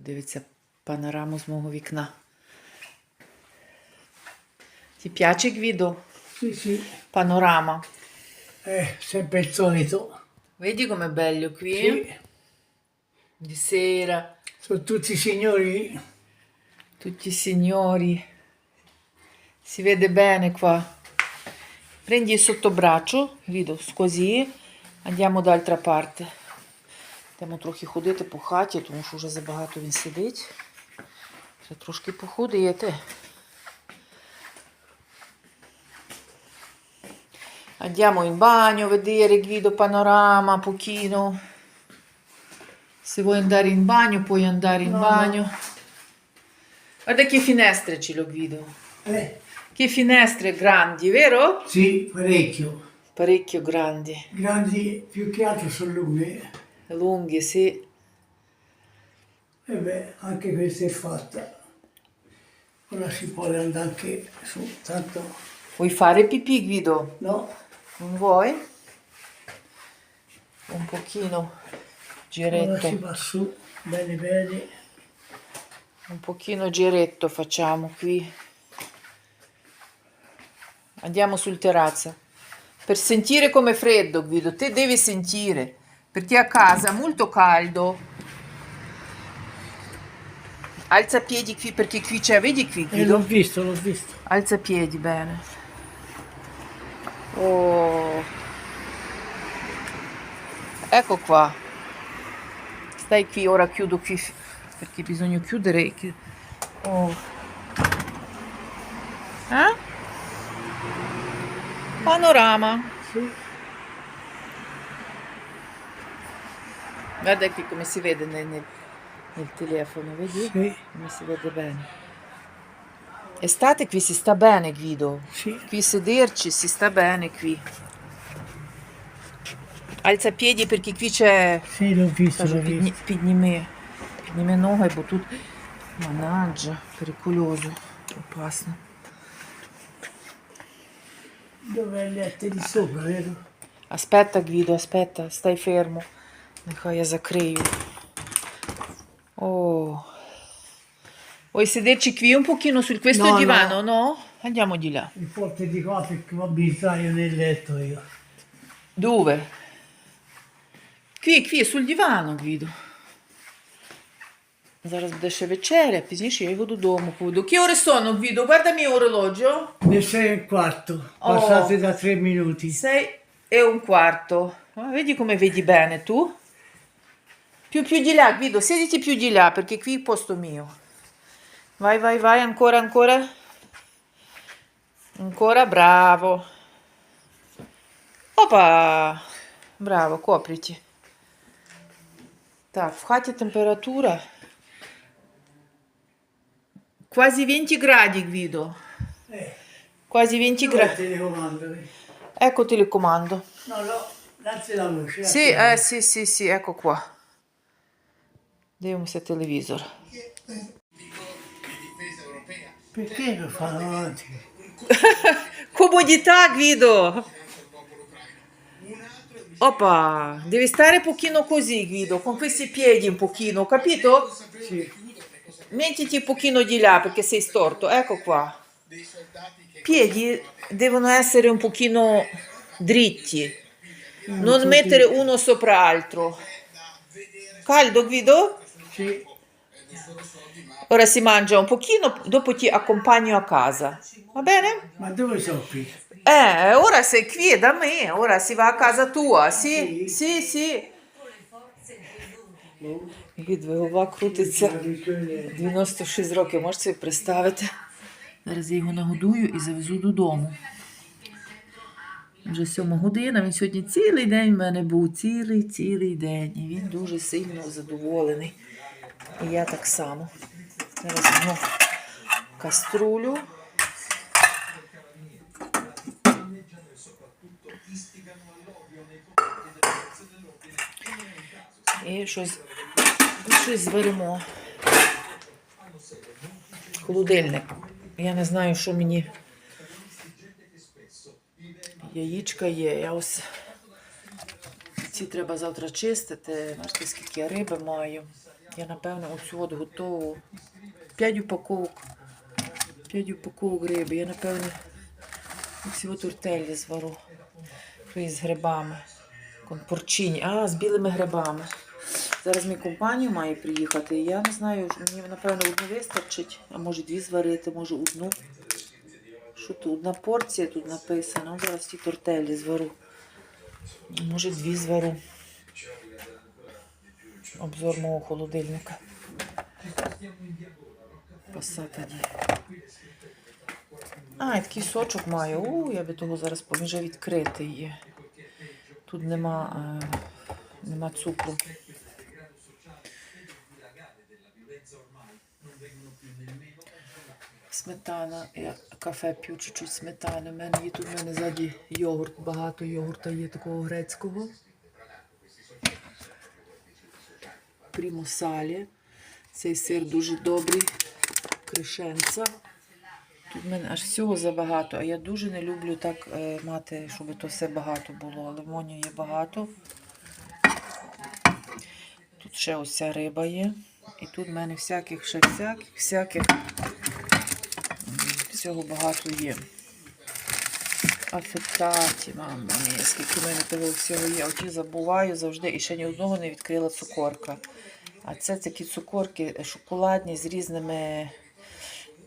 Дивиться панораму з мого вікна. Ti piace Guido? Sì, sì, Panorama. eh, sempre il solito. Vedi com'è bello qui? Sì, Di sera, sono tutti signori. tutti i signori. Si vede bene qua. Prendi il sottobraccio, Guido, così. Andiamo dall'altra parte. Йдемо трохи ходити по хаті, тому що вже забагато він сидить. Треба трошки походити. Andiamo in bagno a vedere Guido panorama, un pochino. Se vuoi andare in bagno, puoi andare in No, bagno. Guarda che finestre ce l'ho Guido. Eh, Che finestre grandi, vero? sì, parecchio. Parecchio grandi. Grandi più che altro sono lunghe. Lunghe, sì. E beh, anche questa è fatta. Ora si può andare anche su, tanto Vuoi fare pipì, Guido? no, Non vuoi? Un pochino ora si giretto. va su, bene bene. Un pochino giretto facciamo qui. Andiamo sul terrazzo. Per sentire com'è freddo, Guido, te devi sentire, perché a casa molto caldo. Alza piedi qui perché qui c'è, vedi qui E l'ho Guido? visto, l'ho visto. Alza piedi bene. Oh. Ecco qua. Stai qui, ora chiudo qui perché bisogna chiudere. chi- Oh. Eh? Panorama. Sì, Guarda qui come si vede nel, nel- nel telefono, vedi? sì, Come si vede bene. Estate qui si sta bene, Guido. sì. Qui sederci si sta bene qui. Alza piedi perché qui c'è. Sì, l'ho visto, Кажу, l'ho підні, visto. підніми, підніми ноги, бо тут манаджа, перекольозу. Опасно. Dove il letto di sopra, vero? Aspetta, Guido, aspetta, stai fermo. Нехай я закрию. Oh. Vuoi sederci qui un pochino su questo No, divano, no? Andiamo di là. Il forte di qua perché mi abitaio nel letto io. Dove? Qui, qui, sul divano, Guido. Зараз буде ще вечеря, пізніше я його додому поведу. Che ore sono, Guido? Guarda mio orologio. Le sei e un quarto, Oh. passate da tre minuti. Sei e un quarto. Ah, vedi come vedi bene tu? Più più di là, Guido, siediti più di là perché qui è il posto mio. Vai, vai, vai, ancora, ancora. Ancora, bravo. Опа! Браво, коpriti. Так, в хаті температура quasi 20 gradi, Guido. Eh, Quasi 20 dov'è il gradi. telecomando? Ecco il telecomando. No, no, alzi la luce. Sì, alzi la eh, sì, sì, sì, ecco qua. Dивимося телевізор. Perché lo fanno avanti? Comodità, Guido! Oppa, devi stare un pochino così, Guido, con questi piedi un pochino, capito? Sì. Mettiti un pochino di là perché sei storto, ecco qua. Piedi devono essere un pochino dritti, non mettere uno sopra l'altro. Caldo, Guido? Sì. Ora si mangia un pochino, dopo ti accompagno a casa. Va bene? Ma dove sono qui? Eh, ora sei qui da me, ora si va a casa tua, sì? Sì, sì. Від голова крутиться 96 років, можете собі представити. Зараз я його нагодую і завезу додому. Вже сьома година, він сьогодні цілий день в мене був, цілий, цілий день. І він дуже сильно задоволений. І я так само. Зараз каструлю. І щось, щось зваримо. Холодильник. Я не знаю, що мені. Яєчка є. Я ось ці треба завтра чистити. Бачите, скільки я риби маю. Я, напевно, оцю от готову. 5 упаковок. 5 упаковок риби. Я, напевно, оці от тортелі звару. З грибами. Конпорчині. А, з білими грибами. Зараз мій компанію має приїхати. Я не знаю, мені, напевно, одну вистачить, а може дві зварити, може одну. Що тут? Одна порція тут написано. Зараз ті тортелі звару. Може, дві звару. Обзор мого холодильника. Паса. А, і такий сочок маю. У, я би того зараз вже відкритий є. Тут нема, е, нема цукру. Сметана. Я кафе п'ю чуть-чуть сметани. У мене є тут в мене ззаді йогурт. Багато йогурта є такого грецького. Прімо салі. Цей сир дуже добрий. Кришенця. Тут в мене аж всього забагато, а я дуже не люблю так е, мати, щоб то все багато було. Лимонів є багато. Тут ще ось ця риба є. І тут в мене всяких, ще всяких, всяких. Всього багато є. Афетаті, мама мія, скільки в мене того всього є. Оті забуваю завжди і ще ні одного не відкрила цукорка. А це такі цукорки шоколадні з різними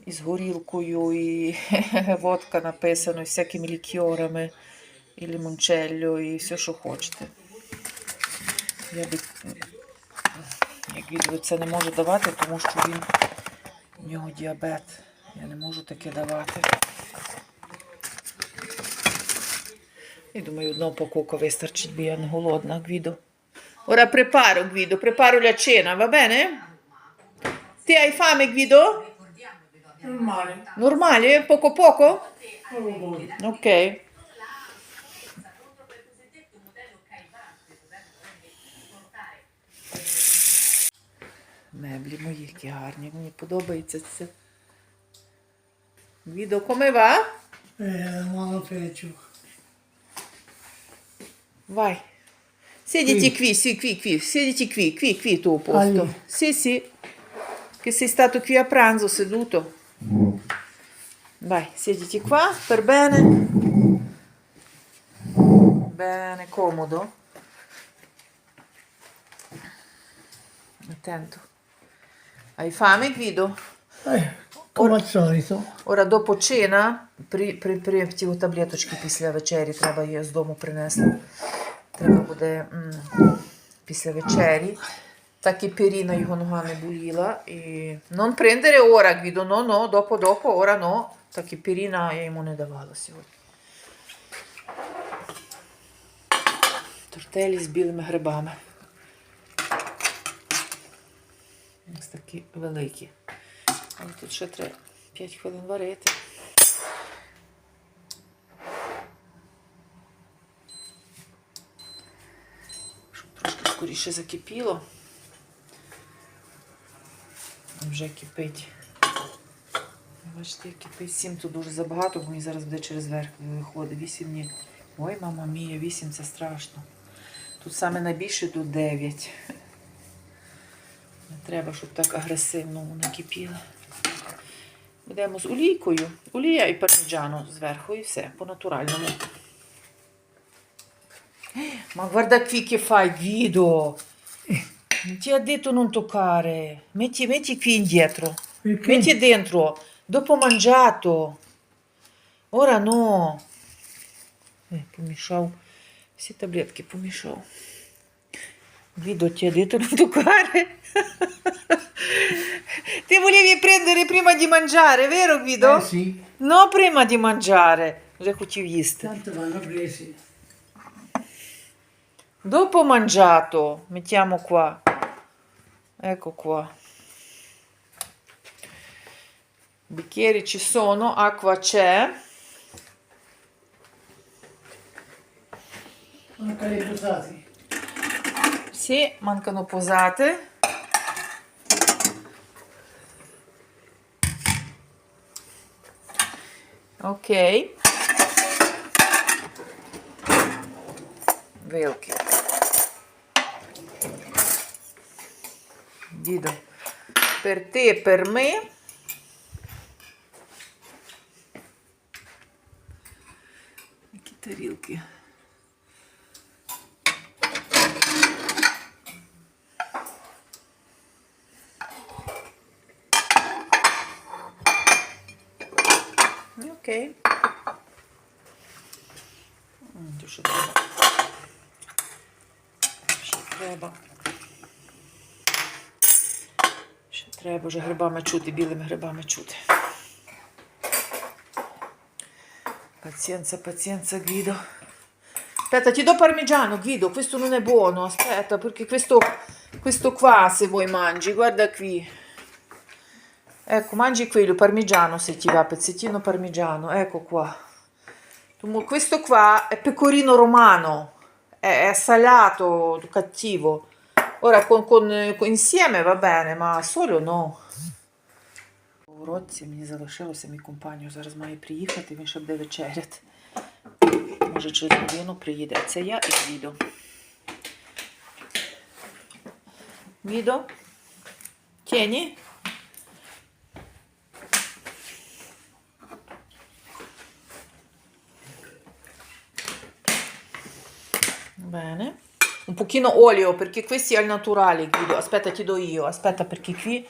і з горілкою, і водка написано, і всякими лікьорами, і лімончелло, і все, що хочете. Я би, як відео це не можу давати, тому що він у нього діабет. Я не можу таке давати. І думаю, одного покока вистачить, бо я не голодна, Гвідо. Ora preparo, Guido, preparo la cena, va bene? Ti hai fame, Guido? Normale. Normale? Poco poco? Ok. Меблі мої які гарні, мені подобається це. Відео come va? Eh, mano peggio. Vai. Sediti qui, qui sì, qui, qui, sediti qui, qui, qui tuo posto. Allì. Sì, sì, che sei stato qui a pranzo seduto. Vai, sediti qua, per bene. Bene, comodo. Attento. Hai fame, Guido? Eh, come al solito. Ora dopo cena, pri, pri, pri, ti ho tablettočki, pisljave čeri, treba je z domu prinesti. Треба буде м, після вечері. Так і періна його нога не боліла. І... Non prendere ora, Guido, no, no, dopo, dopo, ora no. Так і періна я йому не давала сьогодні. Тортелі з білими грибами. Ось такі великі. Але тут ще треба 5 хвилин варити. Скоріше закипіло. Вже кипить. Бачите, кипить 7 тут дуже забагато, бо мені зараз буде через верх виходить. 8 ні. Ой, мама мія, 8 це страшно. Тут саме найбільше тут 9. Не треба, щоб так агресивно воно кипіло. Будемо з олійкою. Олія і парміджано зверху і все, по-натуральному. Ma guarda qui che fai, Guido. Non ti ha detto non toccare. Metti, metti qui indietro. Perché? Metti dentro. Dopo mangiato. Ora no. Eh, помішав. Всі таблетки помішав. Guido ti ha detto non toccare. Ti volevi prendere prima di mangiare, vero Guido? Eh sì, No, prima di mangiare. Вже хотів їсти. tanto vanno presi. Dopo mangiato, mettiamo qua. Ecco qua. Bicchieri ci sono, acqua c'è. Manca i posati. Sì, mancano posate. Ok. Вилки. Te, per me. Які тарілки. Ну, Окей. То що треба? Що треба? Ще треба вже грибами чути, білими грибами чути. Pazienza, pazienza Guido. Aspetta, ti do parmigiano Guido, questo non è buono, aspetta, perché questo, questo qua se vuoi mangi, guarda qui. Ecco, mangi quello, parmigiano se ti va, pezzettino parmigiano, ecco qua. Тому Questo qua è pecorino romano, è, è salato, cattivo. Ora con, con- con- insieme va bene, ma solo no. У родці мені залишилося мій компанію. Зараз має приїхати, він ще буде вечеряти. Може, через годину приїде. Це я і Гідо. Гідо? Тіні? Bene. Un pochino olio perché questi al naturale, Guido. Aspetta, ti do io. Aspetta, perché qui,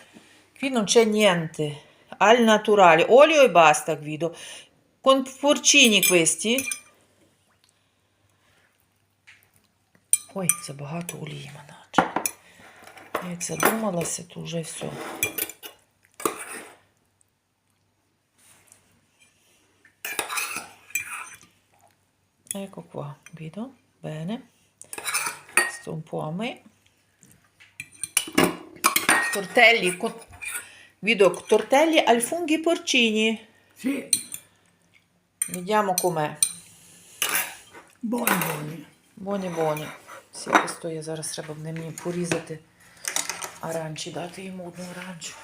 qui non c'è niente. Al naturale. Olio e basta, Guido. Con porcini questi. Ой, забагато олії, маначе. Як задумалася, то вже все. Ecco qua, vedo? Bene. Un po' a me. Tortelli, con... vedo tortelli al funghi porcini. Sì, Vediamo com'è. buoni buoni. Buoni buoni. Sì, questo я зараз треба буде мені порізати аранчі, дати йому одну аранчу.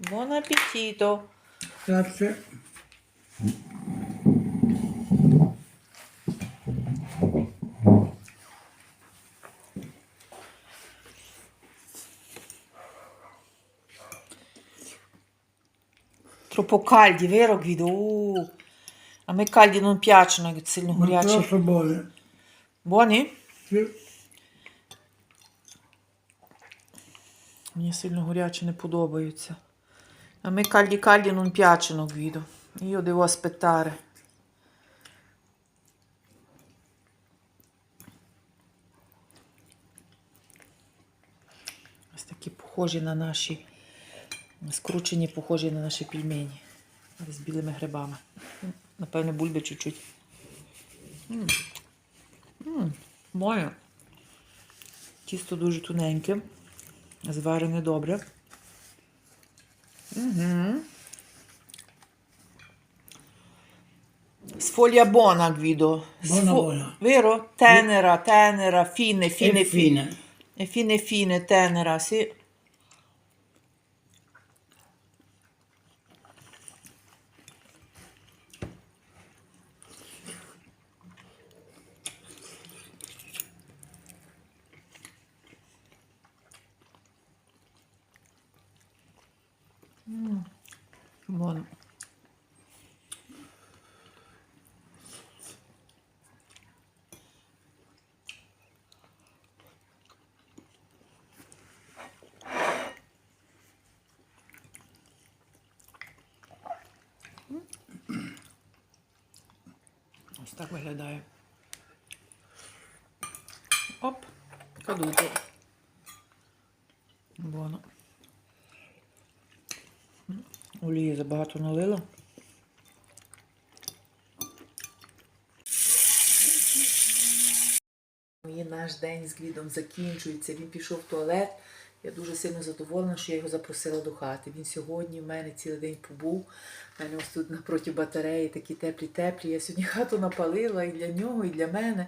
Buon appetito! Grazie. Troppo caldi, vero Guido? Uh, a me caldi non piacciono, che Ma горячі. troppo buoni. Buoni? Sì. Мені сильно горячі не подобаються. A me caldi caldi non piacciono, Guido. Io devo aspettare. Ось такі похожі на наші, скручені, похожі на наші пельмені. З білими грибами. М, Напевно, бульби чуть-чуть. Моє. Тісто дуже тоненьке. Зварене добре. Угу. Sfoglia buona, Guido. Buona, buona. Vero? Tenera, tenera, fine, fine, e fine. E fine, fine, tenera, sì. Buono. Ось так виглядає. Оп, кадути. Воно. Олії забагато налила. І наш день з Гвідом закінчується. Він пішов в туалет. Я дуже сильно задоволена, що я його запросила до хати. Він сьогодні в мене цілий день побув. У мене ось тут напроти батареї такі теплі-теплі. Я сьогодні хату напалила і для нього, і для мене.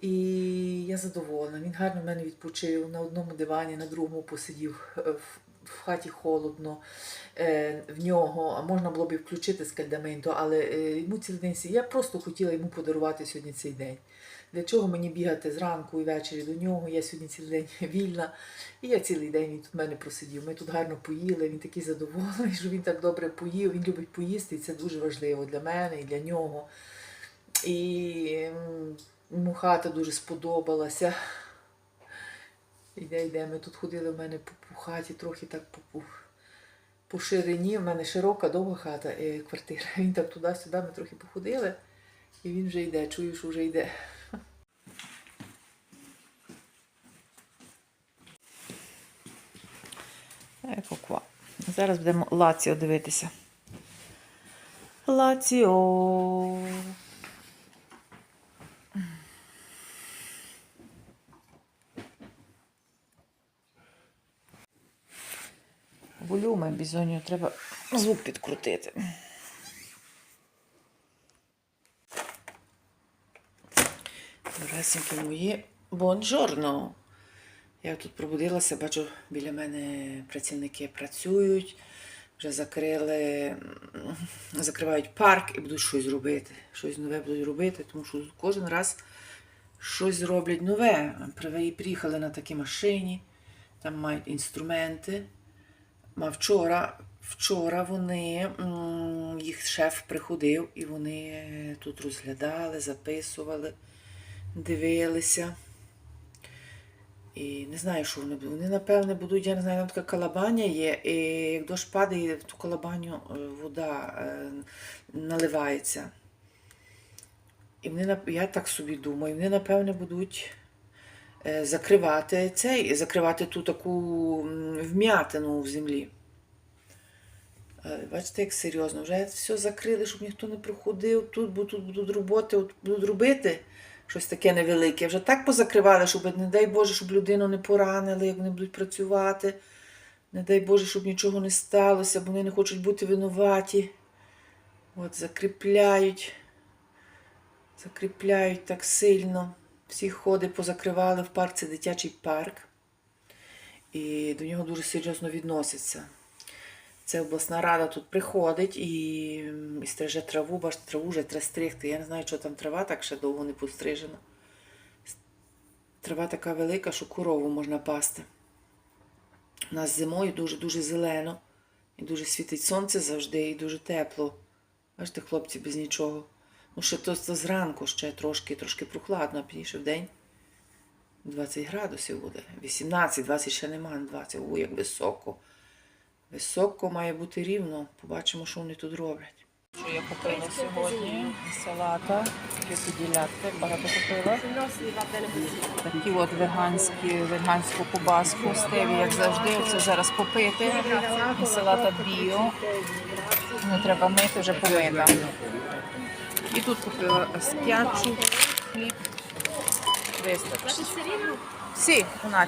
І я задоволена. Він гарно в мене відпочив на одному дивані, на другому посидів е, в хаті холодно е, в нього, а можна було б і включити скальдаменто, але е, йому цілий день. Я просто хотіла йому подарувати сьогодні цей день. Для чого мені бігати зранку і ввечері до нього? Я сьогодні цілий день вільна. І я цілий день він тут в мене просидів. Ми тут гарно поїли, він такий задоволений, що він так добре поїв. Він любить поїсти, і це дуже важливо для мене і для нього. І йому хата дуже сподобалася. Іде, йде. Ми тут ходили в мене по, хаті, трохи так по, по, ширині. В мене широка, довга хата, е, квартира. Він так туди-сюди, ми трохи походили. І він вже йде, чую, що вже йде. Еко ква. Зараз будемо Лаціо дивитися. Лаціо. Волюме бізонію треба звук підкрутити. Доресенькі мої, бонжорно. Я тут пробудилася, бачу, біля мене працівники працюють, вже закрили, закривають парк і будуть щось робити. Щось нове будуть робити, тому що кожен раз щось зроблять нове. Приїхали на такій машині, там мають інструменти. Вчора, вчора вони, їх шеф приходив і вони тут розглядали, записували, дивилися. І не знаю, що вони будуть. Вони, напевне, будуть, я не знаю, там така калабаня є, і як дощ падає, в ту калабаню е, вода е, наливається. І вони, я так собі думаю, вони, напевне, будуть закривати цей, закривати ту таку вм'ятину в землі. Е, Бачите, як серйозно, вже все закрили, щоб ніхто не проходив тут, бо тут будуть роботи, от будуть робити щось таке невелике. Вже так позакривали, щоб, не дай Боже, щоб людину не поранили, як вони будуть працювати. Не дай Боже, щоб нічого не сталося, бо вони не хочуть бути винуваті. От, закріпляють, закріпляють так сильно. Всі ходи позакривали в парк, це дитячий парк. І до нього дуже серйозно відносяться. Це обласна рада тут приходить і, і стриже траву, бачите, траву вже треба стригти. Я не знаю, що там трава так ще довго не пострижена. Трава така велика, що корову можна пасти. У нас зимою дуже-дуже зелено, і дуже світить сонце завжди, і дуже тепло. Бачите, хлопці без нічого. Ну, ще то, то зранку ще трошки, трошки прохладно, а пізніше в день 20 градусів буде. 18, 20 ще нема, 20. Ой, як високо. Високо має бути рівно. Побачимо, що вони тут роблять. Що я купила сьогодні? Салата, ділятки, багато купила. Такі от веганські, веганську кубаску стеві, як завжди. Оце зараз попити. Салата біо. Не треба мити, вже помита. І тут купила скячу, хліб. Вистачить. Всі, у нас.